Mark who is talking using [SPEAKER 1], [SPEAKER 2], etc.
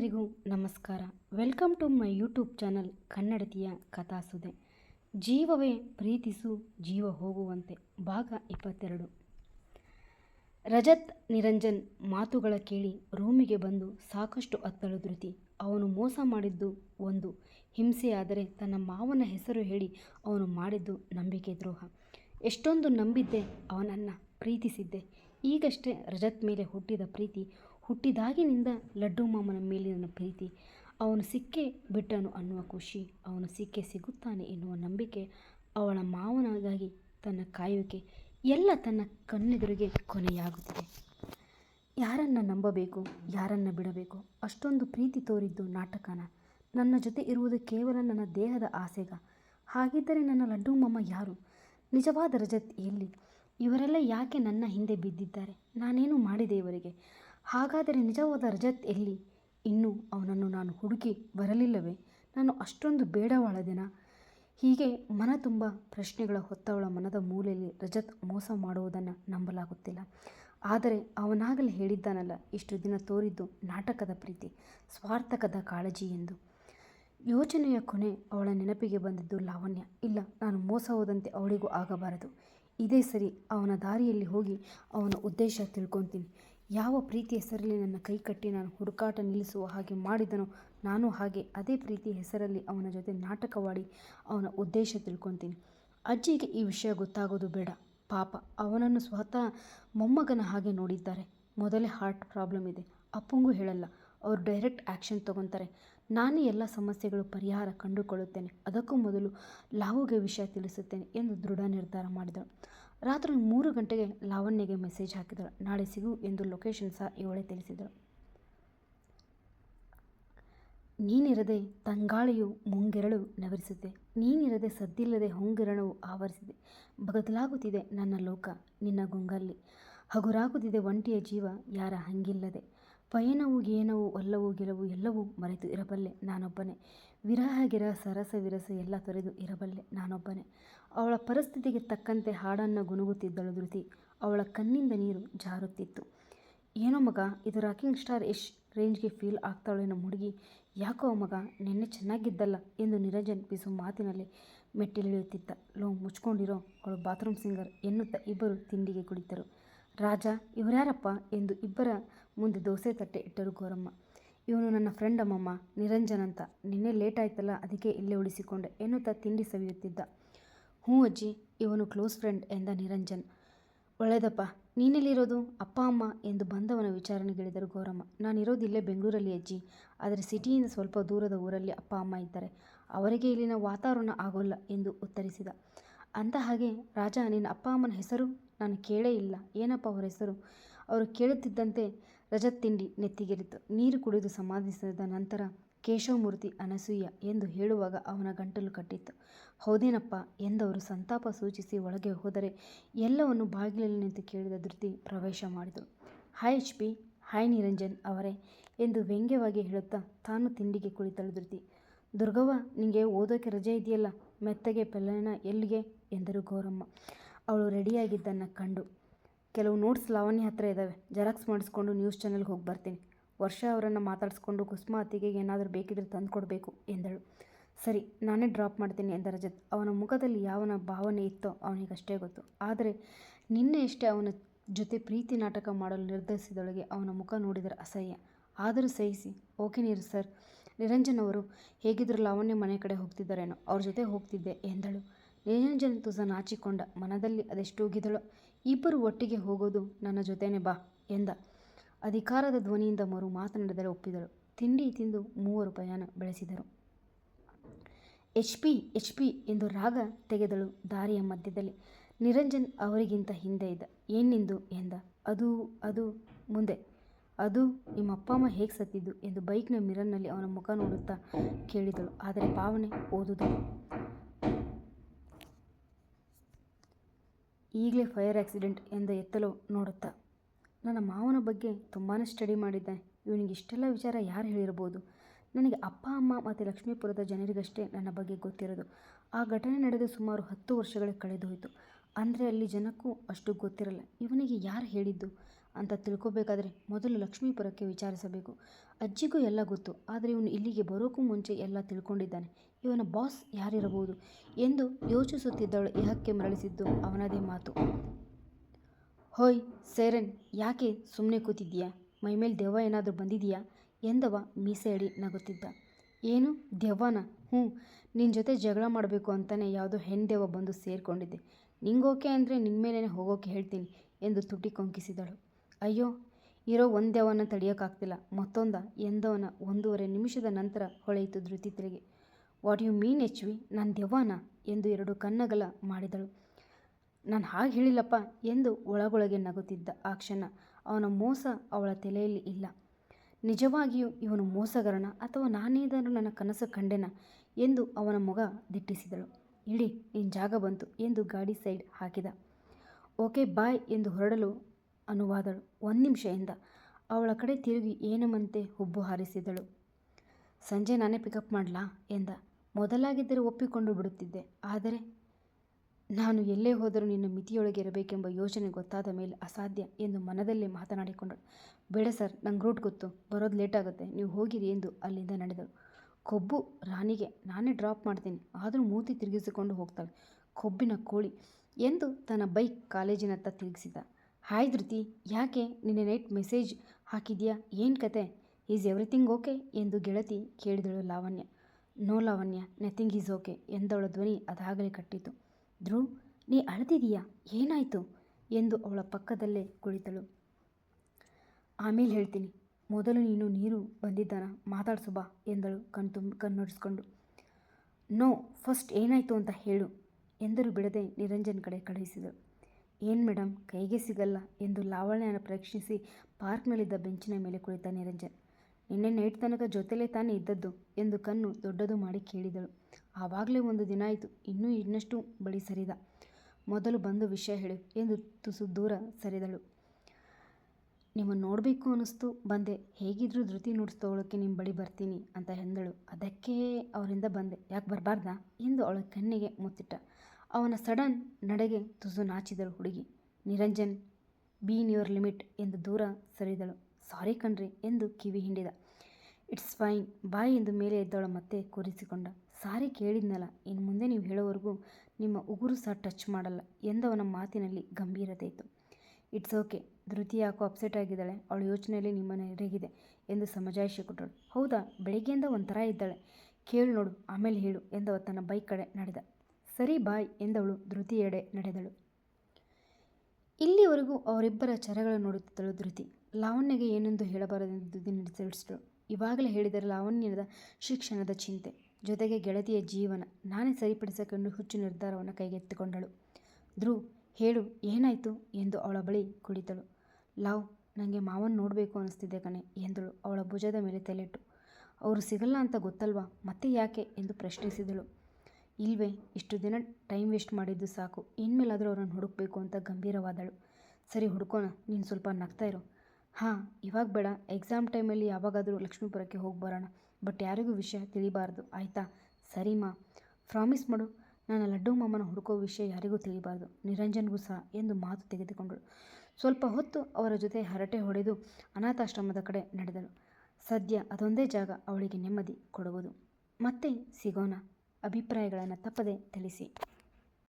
[SPEAKER 1] ಎಲ್ಲರಿಗೂ ನಮಸ್ಕಾರ. Welcome to my YouTube channel ಕನ್ನಡತಿಯ ಕಥಾಸುದೆ. ಜೀವವೇ ಪ್ರೀತಿಸು, ಜೀವ ಹೋಗುವಂತೆ. ಭಾಗ ಇಪ್ಪತ್ತೆರಡು. ರಜತ್ ನಿರಂಜನ್ ಮಾತುಗಳ ಕೇಳಿ ರೂಮಿಗೆ ಬಂದು ಸಾಕಷ್ಟು ಅತ್ತಳು ಧೃತಿ. ಅವನು ಮೋಸ ಮಾಡಿದ್ದು ಒಂದು. ಹಿಂಸೆಯಾದರೆ ತನ್ನ ಮಾವನ ಹೆಸರು ಹೇಳಿ ಅವನು ಮಾಡಿದ್ದು ನಂಬಿಕೆ ದ್ರೋಹ. ಎಷ್ಟೊಂದು ನಂಬಿದ್ದೆ, ಅವನನ್ನು ಪ್ರೀತಿಸಿದ್ದೆ. ಈಗಷ್ಟೇ ರಜತ್ ಮೇಲೆ ಹುಟ್ಟಿದ ಪ್ರೀತಿ ಹುಟ್ಟಿದಾಗಿನಿಂದ ಲಡ್ಡು ಮಾಮನ ಮೇಲಿನ ಪ್ರೀತಿ. ಅವನು ಸಿಕ್ಕೇ ಬಿಟ್ಟನು ಅನ್ನುವ ಖುಷಿ. ಅವನು ಸಿಕ್ಕೇ ಸಿಗುತ್ತಾನೆ ಎನ್ನುವ ನಂಬಿಕೆ ಅವಳ ಮಾವನಿಗಾಗಿ ತನ್ನ ಕಾಯುವಿಕೆ ಎಲ್ಲ ತನ್ನ ಕಣ್ಣೆದುರಿಗೆ ಕೊನೆಯಾಗುತ್ತಿದೆ. ಯಾರನ್ನು ನಂಬಬೇಕು, ಯಾರನ್ನು ಬಿಡಬೇಕು? ಅಷ್ಟೊಂದು ಪ್ರೀತಿ ತೋರಿದ್ದು ನಾಟಕನ. ನನ್ನ ಜೊತೆ ಇರುವುದು ಕೇವಲ ನನ್ನ ದೇಹದ ಆಸೆಗ. ಹಾಗಿದ್ದರೆ ನನ್ನ ಲಡ್ಡು ಮಾಮ ಯಾರು? ನಿಜವಾದ ರಜತ್ ಎಲ್ಲಿ? ಇವರೆಲ್ಲ ಯಾಕೆ ನನ್ನ ಹಿಂದೆ ಬಿದ್ದಿದ್ದಾರೆ? ನಾನೇನು ಮಾಡಿದೆ ಇವರಿಗೆ? ಹಾಗಾದರೆ ನಿಜವಾದ ರಜತ್ ಎಲ್ಲಿ? ಇನ್ನೂ ಅವನನ್ನು ನಾನು ಹುಡುಕಿ ಬರಲಿಲ್ಲವೇ? ನಾನು ಅಷ್ಟೊಂದು ಬೇಡವಾಳದೆನಾ? ಹೀಗೆ ಮನ ತುಂಬ ಪ್ರಶ್ನೆಗಳ ಹೊತ್ತವಳ ಮನದ ಮೂಲೆಯಲ್ಲಿ ರಜತ್ ಮೋಸ ಮಾಡುವುದನ್ನು ನಂಬಲಾಗುತ್ತಿಲ್ಲ. ಆದರೆ ಅವನಾಗಲೇ ಹೇಳಿದ್ದಾನಲ್ಲ, ಇಷ್ಟು ದಿನ ತೋರಿದ್ದು ನಾಟಕದ ಪ್ರೀತಿ, ಸ್ವಾರ್ಥಕದ ಕಾಳಜಿ ಎಂದು. ಯೋಚನೆಯ ಕೊನೆ ಅವಳ ನೆನಪಿಗೆ ಬಂದಿದ್ದು ಲಾವಣ್ಯ. ಇಲ್ಲ, ನಾನು ಮೋಸ ಹೋದಂತೆ ಅವಳಿಗೂ ಆಗಬಾರದು. ಇದೇ ಸರಿ ಅವನ ದಾರಿಯಲ್ಲಿ ಹೋಗಿ ಅವನ ಉದ್ದೇಶ ತಿಳ್ಕೊತೀನಿ. ಯಾವ ಪ್ರೀತಿ ಹೆಸರಲ್ಲಿ ನನ್ನ ಕೈ ಕಟ್ಟಿ ನಾನು ಹುಡುಕಾಟ ನಿಲ್ಲಿಸುವ ಹಾಗೆ ಮಾಡಿದನೋ ನಾನು ಹಾಗೆ ಅದೇ ಪ್ರೀತಿ ಹೆಸರಲ್ಲಿ ಅವನ ಜೊತೆ ನಾಟಕವಾಡಿ ಅವನ ಉದ್ದೇಶ ತಿಳ್ಕೊತೀನಿ. ಅಜ್ಜಿಗೆ ಈ ವಿಷಯ ಗೊತ್ತಾಗೋದು ಬೇಡ. ಪಾಪ, ಅವನನ್ನು ಸ್ವತಃ ಮೊಮ್ಮಗನ ಹಾಗೆ ನೋಡಿದ್ದಾರೆ. ಮೊದಲೇ ಹಾರ್ಟ್ ಪ್ರಾಬ್ಲಮ್ ಇದೆ. ಅಪ್ಪಂಗೂ ಹೇಳಲ್ಲ. ಅವರು ಡೈರೆಕ್ಟ್ ಆ್ಯಕ್ಷನ್ ತಗೊತಾರೆ. ನಾನೇ ಎಲ್ಲ ಸಮಸ್ಯೆಗಳು ಪರಿಹಾರ ಕಂಡುಕೊಳ್ಳುತ್ತೇನೆ. ಅದಕ್ಕೂ ಮೊದಲು ಲಾವುಗೆ ವಿಷಯ ತಿಳಿಸುತ್ತೇನೆ ಎಂದು ದೃಢ ನಿರ್ಧಾರ ಮಾಡಿದಳು. ರಾತ್ರಿ ಮೂರು ಗಂಟೆಗೆ ಲಾವಣ್ಯಗೆ ಮೆಸೇಜ್ ಹಾಕಿದಳು. ನಾಳೆ ಸಿಗು ಎಂದು ಲೊಕೇಶನ್ ಸಹ ಇವಳೇ ತಿಳಿಸಿದಳು. ನೀನಿರದೆ ತಂಗಾಳಿಯು ಮುಂಗೆರಳು ನವರಿಸಿದೆ ನೀನಿರದೆ ಸದ್ದಿಲ್ಲದೆ ಹೊಂಗೆರಣವು ಆವರಿಸಿದೆ. ಬದಲಾಗುತ್ತಿದೆ ನನ್ನ ಲೋಕ, ನಿನ್ನ ಗುಂಗಲ್ಲಿ. ಹಗುರಾಗುತ್ತಿದೆ ಒಂಟಿಯ ಜೀವ, ಯಾರ ಹಂಗಿಲ್ಲದೆ. ಪಯಣವು ಏನವು ಒಲ್ಲವು ಗೆಲವು ಎಲ್ಲವೂ ಮರೆತು ಇರಬಲ್ಲೆ ನಾನೊಬ್ಬನೇ. ವಿರಹ ಗಿರಹ ಸರಸ ವಿರಸ ಎಲ್ಲ ತೊರೆದು ಇರಬಲ್ಲೆ ನಾನೊಬ್ಬನೇ. ಅವಳ ಪರಿಸ್ಥಿತಿಗೆ ತಕ್ಕಂತೆ ಹಾಡನ್ನು ಗುಣಗುತ್ತಿದ್ದಳು ಧೃತಿ. ಅವಳ ಕಣ್ಣಿಂದ ನೀರು ಜಾರುತ್ತಿತ್ತು. ಏನೋ ಮಗ, ಇದು ರಾಕಿಂಗ್ ಸ್ಟಾರ್ ಯಶ್ ರೇಂಜ್ಗೆ ಫೀಲ್ ಆಗ್ತಾಳೇನೋ ಹುಡುಗಿ ಯಾಕೋ ಮಗ, ನಿನ್ನೆ ಚೆನ್ನಾಗಿದ್ದಲ್ಲ ಎಂದು ನಿರಂಜನ್ ಬಿಸು ಮಾತಿನಲ್ಲಿ ಮೆಟ್ಟಿಲಿಳಿಯುತ್ತಿದ್ದ. ಲೋ, ಮುಚ್ಕೊಂಡಿರೋ. ಅವಳು ಬಾತ್ರೂಮ್ ಸಿಂಗರ್ ಎನ್ನುತ್ತಾ ಇಬ್ಬರು ತಿಂಡಿಗೆ ಕುಳಿತರು. ರಾಜ ಇವರ್ಯಾರಪ್ಪ ಎಂದು ಇಬ್ಬರ ಮುಂದೆ ದೋಸೆ ತಟ್ಟೆ ಇಟ್ಟರು ಗೌರಮ್ಮ ಇವನು ನನ್ನ ಫ್ರೆಂಡ್ ಅಮ್ಮಮ್ಮ ನಿರಂಜನ್ ಅಂತ. ನಿನ್ನೆ ಲೇಟ್ ಆಯ್ತಲ್ಲ, ಅದಕ್ಕೆ ಇಲ್ಲೇ ಉಳಿಸಿಕೊಂಡೆ ಎನ್ನುತ್ತಾ ತಿಂಡಿ ಸವಿಯುತ್ತಿದ್ದ. ಹ್ಞೂ ಅಜ್ಜಿ, ಇವನು ಕ್ಲೋಸ್ ಫ್ರೆಂಡ್ ಎಂದ ನಿರಂಜನ್. ಒಳ್ಳೆಯದಪ್ಪ ನೀನೆಲ್ಲಿರೋದು? ಅಪ್ಪ, ಅಮ್ಮ? ಎಂದು ಬಂದವನ ವಿಚಾರಣೆಗಿಳಿದರು ಗೌರಮ್ಮ. ನಾನಿರೋದು ಇಲ್ಲೇ ಬೆಂಗಳೂರಲ್ಲಿ ಅಜ್ಜಿ. ಆದರೆ ಸಿಟಿಯಿಂದ ಸ್ವಲ್ಪ ದೂರದ ಊರಲ್ಲಿ ಅಪ್ಪ, ಅಮ್ಮ ಇದ್ದಾರೆ. ಅವರಿಗೆ ಇಲ್ಲಿನ ವಾತಾವರಣ ಆಗೋಲ್ಲ ಎಂದು ಉತ್ತರಿಸಿದ. ಅಂತ ಹಾಗೆ ರಾಜ, ನಿನ್ನ ಅಪ್ಪ, ಅಮ್ಮನ ಹೆಸರು? ನಾನು ಕೇಳೇ ಇಲ್ಲ. ಏನಪ್ಪ ಅವರ ಹೆಸರು? ಅವರು ಕೇಳುತ್ತಿದ್ದಂತೆ ರಜತ್ ತಿಂಡಿ ನೆತ್ತಿಗೆರಿತು. ನೀರು ಕುಡಿದು ಸಮಾಧಿಸಿದ ನಂತರ ಕೇಶವಮೂರ್ತಿ ಅನಸೂಯ ಎಂದು ಹೇಳುವಾಗ ಅವನ ಗಂಟಲು ಕಟ್ಟಿತ್ತು. ಹೌದೇನಪ್ಪ ಎಂದವರು ಸಂತಾಪ ಸೂಚಿಸಿ ಒಳಗೆ ಹೋದರೆ ಎಲ್ಲವನ್ನು ಬಾಗಿಲಲ್ಲಿ ನಿಂತು ಕೇಳಿದ ಧೃತಿ ಪ್ರವೇಶ ಮಾಡಿದರು hi H P, hi Niranjan ಅವರೇ ಎಂದು ವ್ಯಂಗ್ಯವಾಗಿ ಹೇಳುತ್ತಾ ತಾನು ತಿಂಡಿಗೆ ಕುಳಿತಳು ಧೃತಿ. ದುರ್ಗವ್ವ ನಿಮಗೆ ಓದೋಕೆ ರಜೆ ಇದೆಯಲ್ಲ, ಮೆತ್ತಗೆ ಪೆಲ್ಲನ ಎಲ್ಲಿಗೆ? ಎಂದರು ಗೌರಮ್ಮ ಅವಳು ರೆಡಿಯಾಗಿದ್ದನ್ನು ಕಂಡು. ಕೆಲವು ನೋಟ್ಸ್ ಲಾವಣ್ಯ ಹತ್ರ ಇದ್ದಾವೆ ಜೆರಾಕ್ಸ್ ಮಾಡಿಸ್ಕೊಂಡು ನ್ಯೂಸ್ ಚಾನೆಲ್ಗೆ ಹೋಗಿ ಬರ್ತೀನಿ. ವರ್ಷ ಅವರನ್ನು ಮಾತಾಡಿಸ್ಕೊಂಡು ಕುಸುಮ ಅತ್ತಿಗೆ ಏನಾದರೂ ಬೇಕಿದ್ರೆ ತಂದು ಕೊಡಬೇಕು ಎಂದಳು. ಸರಿ, ನಾನೇ ಡ್ರಾಪ್ ಮಾಡ್ತೀನಿ ಎಂದ ರಜತ್. ಅವನ ಮುಖದಲ್ಲಿ ಯಾವನ ಭಾವನೆ ಇತ್ತೋ ಅವನಿಗಷ್ಟೇ ಗೊತ್ತು. ಆದರೆ ನಿನ್ನೆಯಷ್ಟೇ ಅವನ ಜೊತೆ ಪ್ರೀತಿ ನಾಟಕ ಮಾಡಲು ನಿರ್ಧರಿಸಿದೊಳಗೆ ಅವನ ಮುಖ ನೋಡಿದರೆ ಅಸಹ್ಯ. ಆದರೂ ಸಹಿಸಿ. ಓಕೆ ನೀರು ಸರ್. ನಿರಂಜನ್ ಅವರು ಹೇಗಿದ್ದರೂ ಲಾವಣ್ಯ ಮನೆ ಕಡೆ ಹೋಗ್ತಿದ್ದಾರೇನೋ, ಅವ್ರ ಜೊತೆ ಹೋಗ್ತಿದ್ದೆ ಎಂದಳು. ನಿರಂಜನ್ ತುಸ ನಾಚಿಕೊಂಡ ಮನದಲ್ಲಿ ಅದೆಷ್ಟೂಗಿದಳು ಇಬ್ಬರು ಒಟ್ಟಿಗೆ ಹೋಗೋದು ನನ್ನ ಜೊತೆನೇ ಬಾ ಎಂದ. ಅಧಿಕಾರದ ಧ್ವನಿಯಿಂದ ಮರು ಮಾತನಾಡಿದರೆ ಒಪ್ಪಿದಳು ತಿಂಡಿ ತಿಂದು ಮೂವರು ಪ್ರಯಾಣ ಬೆಳೆಸಿದರು. ಎಚ್ ಪಿ ಎಚ್ ಪಿ ಎಂದು ರಾಗ ತೆಗೆದಳು ದಾರಿಯ ಮಧ್ಯದಲ್ಲಿ. ನಿರಂಜನ್ ಅವರಿಗಿಂತ ಹಿಂದೆ ಇದ್ದ. ಏನೆಂದು ಎಂದ? ಅದು ಅದು ಮುಂದೆ. ಅದು ನಿಮ್ಮ ಅಪ್ಪ ಅಮ್ಮ ಹೇಗೆ ಸತ್ತಿದ್ದು ಎಂದು ಬೈಕ್ನ ಮಿರರ್ನಲ್ಲಿ ಅವನ ಮುಖ ನೋಡುತ್ತಾ ಕೇಳಿದಳು. ಆದರೆ ಭಾವನೆ ಓದುದಳು ಈಗಲೇ ಫೈರ್ ಆಕ್ಸಿಡೆಂಟ್ ಎಂದ ಎತ್ತಲು ನೋಡುತ್ತಾ ನನ್ನ ಮಾವನ ಬಗ್ಗೆ ತುಂಬಾ ಸ್ಟಡಿ ಮಾಡಿದ್ದೆ. ಇವನಿಗೆ ಇಷ್ಟೆಲ್ಲ ವಿಚಾರ ಯಾರು ಹೇಳಿರ್ಬೋದು? ನನಗೆ ಅಪ್ಪ, ಅಮ್ಮ ಮತ್ತು ಲಕ್ಷ್ಮೀಪುರದ ಜನರಿಗಷ್ಟೇ ನನ್ನ ಬಗ್ಗೆ ಗೊತ್ತಿರೋದು. ಆ ಘಟನೆ ನಡೆದು ಸುಮಾರು ಹತ್ತು ವರ್ಷಗಳ ಕಳೆದು ಹೋಯಿತು ಅಂದರೆ ಅಲ್ಲಿ ಜನಕ್ಕೂ ಅಷ್ಟು ಗೊತ್ತಿರಲ್ಲ. ಇವನಿಗೆ ಯಾರು ಹೇಳಿದ್ದು? ಅಂತ ತಿಳ್ಕೊಬೇಕಾದ್ರೆ ಮೊದಲು ಲಕ್ಷ್ಮೀಪುರಕ್ಕೆ ವಿಚಾರಿಸಬೇಕು. ಅಜ್ಜಿಗೂ ಎಲ್ಲ ಗೊತ್ತು. ಆದರೆ ಇವನು ಇಲ್ಲಿಗೆ ಬರೋಕ್ಕೂ ಮುಂಚೆ ಎಲ್ಲ ತಿಳ್ಕೊಂಡಿದ್ದಾನೆ. ಇವನ ಬಾಸ್ ಯಾರಿರಬಹುದು ಎಂದು ಯೋಚಿಸುತ್ತಿದ್ದವಳು ಇಹಕ್ಕೆ ಮರಳಿಸಿದ್ದು? ಅವನದೇ ಮಾತು. ಹೋಯ್, ಸೇರನ್, ಯಾಕೆ ಸುಮ್ಮನೆ ಕೂತಿದ್ದೀಯಾ? ಮೈಮೇಲೆ ದೆವ್ವ ಏನಾದರೂ ಬಂದಿದೆಯಾ ಎಂದವ ಮೀಸೆಯಡಿ ನಗುತ್ತಿದ್ದ. ಏನು? ದೆವ್ವನ? ಹ್ಞೂ ನಿನ್ನ ಜೊತೆ ಜಗಳ ಮಾಡಬೇಕು ಅಂತಲೇ ಯಾವುದೋ ಹೆಣ್ಣು ಬಂದು ಸೇರಿಕೊಂಡಿದ್ದೆ. ನಿಂಗೋಕೆ ಅಂದರೆ ನಿನ್ನ ಮೇಲೇ ಹೋಗೋಕೆ ಹೇಳ್ತೀನಿ ಎಂದು ತುಟಿ ಕೊಂಕಿಸಿದಳು. ಅಯ್ಯೋ, ಇರೋ ಒಂದು ದೆವ್ವನ ತಡೆಯೋಕ್ಕಾಗ್ತಿಲ್ಲ. ಮತ್ತೊಂದ, ಎಂದವನ ಒಂದೂವರೆ ನಿಮಿಷದ ನಂತರ ಹೊಳೆಯಿತು ಧೃತಿ ತಲೆಗೆ what you mean H V? ನಾನು ದೆವ್ವನ? ಎಂದು ಎರಡು ಕಣ್ಣಗಲ ಮಾಡಿದಳು. ನಾನು ಹಾಗೆ ಹೇಳಿಲ್ಲಪ್ಪ ಎಂದು ಒಳಗೊಳಗೆ ನಗುತ್ತಿದ್ದ ಆ ಕ್ಷಣ. ಅವನ ಮೋಸ ಅವಳ ತಲೆಯಲ್ಲಿ ಇಲ್ಲ. ನಿಜವಾಗಿಯೂ ಇವನು ಮೋಸಗಾರನ ಅಥವಾ ನಾನೇದಾದರೂ ನನ್ನ ಕನಸು ಕಂಡೆನ ಎಂದು ಅವನ ಮೊಗ ದಿಟ್ಟಿಸಿದಳು. ಇಡಿ ನಿನ್ನ ಜಾಗ ಬಂತು ಎಂದು ಗಾಡಿ ಸೈಡ್ ಹಾಕಿದ. ಓಕೆ, ಬಾಯ್ ಎಂದು ಹೊರಡಲು ಅನುವಾದಳು. ಒಂದು ನಿಮಿಷ ಎಂದ ಅವಳ ಕಡೆ ತಿರುಗಿ ಏನಮಂತೆ ಹುಬ್ಬು ಹಾರಿಸಿದಳು. ಸಂಜೆ ನಾನೇ ಪಿಕಪ್ ಮಾಡಲಾ? ಎಂದ. ಮೊದಲಾಗಿದ್ದರೆ ಒಪ್ಪಿಕೊಂಡು ಬಿಡುತ್ತಿದ್ದೆ. ಆದರೆ ನಾನು ಎಲ್ಲೇ ಹೋದರೂ ನಿನ್ನ ಮಿತಿಯೊಳಗೆ ಇರಬೇಕೆಂಬ ಯೋಚನೆ ಗೊತ್ತಾದ ಮೇಲೆ ಅಸಾಧ್ಯ ಎಂದು ಮನದಲ್ಲೇ ಮಾತನಾಡಿಕೊಂಡಳು. ಬೇಡ ಸರ್, ನಂಗೆ ರೂಟ್ ಗೊತ್ತು. ಬರೋದು ಲೇಟ್ ಆಗುತ್ತೆ. ನೀವು ಹೋಗಿರಿ ಎಂದು ಅಲ್ಲಿಂದ ನಡೆದಳು. ಕೊಬ್ಬು ರಾಣಿಗೆ, ನಾನೇ ಡ್ರಾಪ್ ಮಾಡ್ತೀನಿ. ಆದರೂ ಮೂತಿ ತಿರುಗಿಸಿಕೊಂಡು ಹೋಗ್ತಾಳೆ. ಕೊಬ್ಬಿನ ಕೋಳಿ ಎಂದು ತನ್ನ ಬೈಕ್ ಕಾಲೇಜಿನತ್ತ ತಿರುಗಿಸಿದ. ಹಾಯ್ ಧೃತಿ, ಯಾಕೆ ನಿನ್ನೆ ನೈಟ್ ಮೆಸೇಜ್ ಹಾಕಿದ್ಯಾ? ಏನು ಕತೆ? ಈಸ್ ಎವ್ರಿಥಿಂಗ್ ಓಕೆ ಎಂದು ಗೆಳತಿ ಕೇಳಿದಳು Lavanya. No Lavanya nothing is okay ಎಂದವಳ ಧ್ವನಿ ಅದಾಗಲೇ ಕಟ್ಟಿತು. ಧ್ರುವ್, ನೀ ಅಳ್ತಿದೀಯಾ ಏನಾಯಿತು? ಎಂದು ಅವಳ ಪಕ್ಕದಲ್ಲೇ ಕುಳಿತಳು. ಆಮೇಲೆ ಹೇಳ್ತೀನಿ. ಮೊದಲು ನೀನು ನೀರು ಬಂದಿದ್ದಾನ ಮಾತಾಡಿಸು ಬಾ ಎಂದಳು ಕಣ್ತುಂಬ ಕಣ್ಣೊಡಿಸ್ಕೊಂಡು. ನೋ, ಫಸ್ಟ್ ಏನಾಯಿತು ಅಂತ ಹೇಳು ಎಂದರು ಬಿಡದೆ ನಿರಂಜನ್ ಕಡೆ ಕಳುಹಿಸಿದಳು. ಏನು ಮೇಡಮ್ ಕೈಗೆ ಸಿಗಲ್ಲ ಎಂದು ಲಾವಣ್ಯನ ಪ್ರಶ್ನಿಸಿ ಪಾರ್ಕ್ನಲ್ಲಿದ್ದ ಬೆಂಚಿನ ಮೇಲೆ ಕುಳಿತ ನಿರಂಜನ್. ನಿನ್ನೆ ನೈಟ್ ತನಕ ಜೊತೆಲೇ ತಾನೇ ಇದ್ದದ್ದು ಎಂದು ಕಣ್ಣು ದೊಡ್ಡದು ಮಾಡಿ ಕೇಳಿದಳು. ಆವಾಗಲೇ ಒಂದು ದಿನ ಆಯಿತು. ಇನ್ನೂ ಇನ್ನಷ್ಟು ಬಳಿ ಸರಿದ. ಮೊದಲು ಬಂದು ವಿಷಯ ಹೇಳು ಎಂದು ತುಸು ದೂರ ಸರಿದಳು. ನಿಮ್ಮನ್ನು ನೋಡಬೇಕು ಅನ್ನಿಸ್ತು. ಬಂದೆ. ಹೇಗಿದ್ರೂ ಧೃತಿ ನುಡಿಸ್ತೋಳಕ್ಕೆ ನಿಮ್ಮ ಬಳಿ ಬರ್ತೀನಿ ಅಂತ ಎಂದಳು. ಅದಕ್ಕೆ ಅವರಿಂದ ಬಂದೆ. ಯಾಕೆ ಬರಬಾರ್ದಾ ಎಂದು ಅವಳ ಕಣ್ಣಿಗೆ ಮುತ್ತಿಟ್ಟ. ಅವನ ಸಡನ್ ನಡೆಗೆ ತುಸು ನಾಚಿದಳು ಹುಡುಗಿ. ನಿರಂಜನ್ ಬೀನ್ ಯುವರ್ ಲಿಮಿಟ್ ಎಂದು ದೂರ ಸರಿದಳು. ಸಾರಿ ಕಣ್ರಿ ಎಂದು ಕಿವಿ ಹಿಂಡಿದ. ಇಟ್ಸ್ ಫೈನ್ ಬಾಯ್ ಎಂದು ಮೇಲೆ ಎದ್ದವಳ ಮತ್ತೆ ಕೂರಿಸಿಕೊಂಡ. ಸಾರಿ ಕೇಳಿದ್ನಲ್ಲ, ಇನ್ನು ಮುಂದೆ ನೀವು ಹೇಳೋವರೆಗೂ ನಿಮ್ಮ ಉಗುರು ಸಹ ಟಚ್ ಮಾಡಲ್ಲ ಎಂದವನ ಮಾತಿನಲ್ಲಿ ಗಂಭೀರತೆ ಇತ್ತು ಇಟ್ಸ್ ಓಕೆ, ಧೃತಿ ಯಾಕೋ ಅಪ್ಸೆಟ್ ಆಗಿದ್ದಾಳೆ, ಅವಳ ಯೋಚನೆಯಲ್ಲಿ ನಿಮ್ಮನ್ನು ಎರಗಿದೆ ಎಂದು ಸಮಜಾಯಿಷಿ ಕೊಟ್ಟಳು ಹೌದಾ, ಬೆಳಿಗ್ಗೆಯಿಂದ ಒಂಥರ ಇದ್ದಾಳೆ, ಕೇಳು ನೋಡು, ಆಮೇಲೆ ಹೇಳು ಎಂದವ ತನ್ನ ಬೈಕ್ ಕಡೆ ನಡೆದ. ಸರಿ, ಬಾಯ್ ಎಂದವಳು ಧೃತಿಯೆಡೆ ನಡೆದಳು. ಇಲ್ಲಿವರೆಗೂ ಅವರಿಬ್ಬರ ಚರಗಳು ನೋಡುತ್ತಿದ್ದಳು ಧೃತಿ. ಲಾವಣ್ಯಗೆ ಏನೆಂದು ಹೇಳಬಾರದೆಂದು ನಿರ್ಧರಿಸಿದಳು. ಇವಾಗಲೇ ಹೇಳಿದರೆ ಲಾವಣ್ಯದ ಶಿಕ್ಷಣದ ಚಿಂತೆ. ಜೊತೆಗೆ ಗೆಳತಿಯ ಜೀವನ ನಾನೇ ಸರಿಪಡಿಸಿಕೊಂಡು ಹುಚ್ಚು ನಿರ್ಧಾರವನ್ನು ಕೈಗೆತ್ತಿಕೊಂಡಳು. ಧ್ರುವ್, ಹೇಳು, ಏನಾಯಿತು? ಎಂದು ಅವಳ ಬಳಿ ಕುಳಿತಳು. ಲವ್ ನನಗೆ ಮಾವನ್ ನೋಡಬೇಕು ಅನಿಸ್ತಿದೆ ಕಣೆ, ಎಂದಳು. ಅವಳ ಭುಜದ ಮೇಲೆ ತಲೆಟ್ಟು ಅವರು ಸಿಗಲ್ಲ ಅಂತ ಗೊತ್ತಲ್ವಾ? ಮತ್ತೆ ಯಾಕೆ? ಎಂದು ಪ್ರಶ್ನಿಸಿದಳು. ಇಲ್ವೇ, ಇಷ್ಟು ದಿನ ಟೈಮ್ ವೇಸ್ಟ್ ಮಾಡಿದ್ದು ಸಾಕು. ಇನ್ಮೇಲಾದರೂ ಅವರನ್ನು ಹುಡುಕಬೇಕು ಅಂತ ಗಂಭೀರವಾದಳು. ಸರಿ, ಹುಡ್ಕೋಣ. ನೀನು ಸ್ವಲ್ಪ ನಗ್ತಾ ಇರು. ಹಾಂ, ಇವಾಗ ಬೇಡ. ಎಕ್ಸಾಮ್ ಟೈಮಲ್ಲಿ ಯಾವಾಗಾದರೂ ಲಕ್ಷ್ಮೀಪುರಕ್ಕೆ ಹೋಗಿ ಬರೋಣ. ಬಟ್ ಯಾರಿಗೂ ವಿಷಯ ತಿಳಿಬಾರ್ದು, ಆಯಿತಾ? ಸರಿ ಮಾ ಪ್ರಾಮಿಸ್ ಮಾಡು. ನಾನು ಲಡ್ಡು ಮಾಮನ ಹುಡುಕೋ ವಿಷಯ ಯಾರಿಗೂ ತಿಳಿಬಾರ್ದು. ನಿರಂಜನ್ಗೂ ಸಹ ಎಂದು ಮಾತು ತೆಗೆದುಕೊಂಡಳು. ಸ್ವಲ್ಪ ಹೊತ್ತು ಅವರ ಜೊತೆ ಹರಟೆ ಹೊಡೆದು ಅನಾಥಾಶ್ರಮದ ಕಡೆ ನಡೆದಳು. ಸದ್ಯ ಅದೊಂದೇ ಜಾಗ ಅವಳಿಗೆ ನೆಮ್ಮದಿ ಕೊಡುವುದು. ಮತ್ತೆ ಸಿಗೋಣ. ಅಭಿಪ್ರಾಯಗಳನ್ನು ತಪ್ಪದೆ ತಿಳಿಸಿ.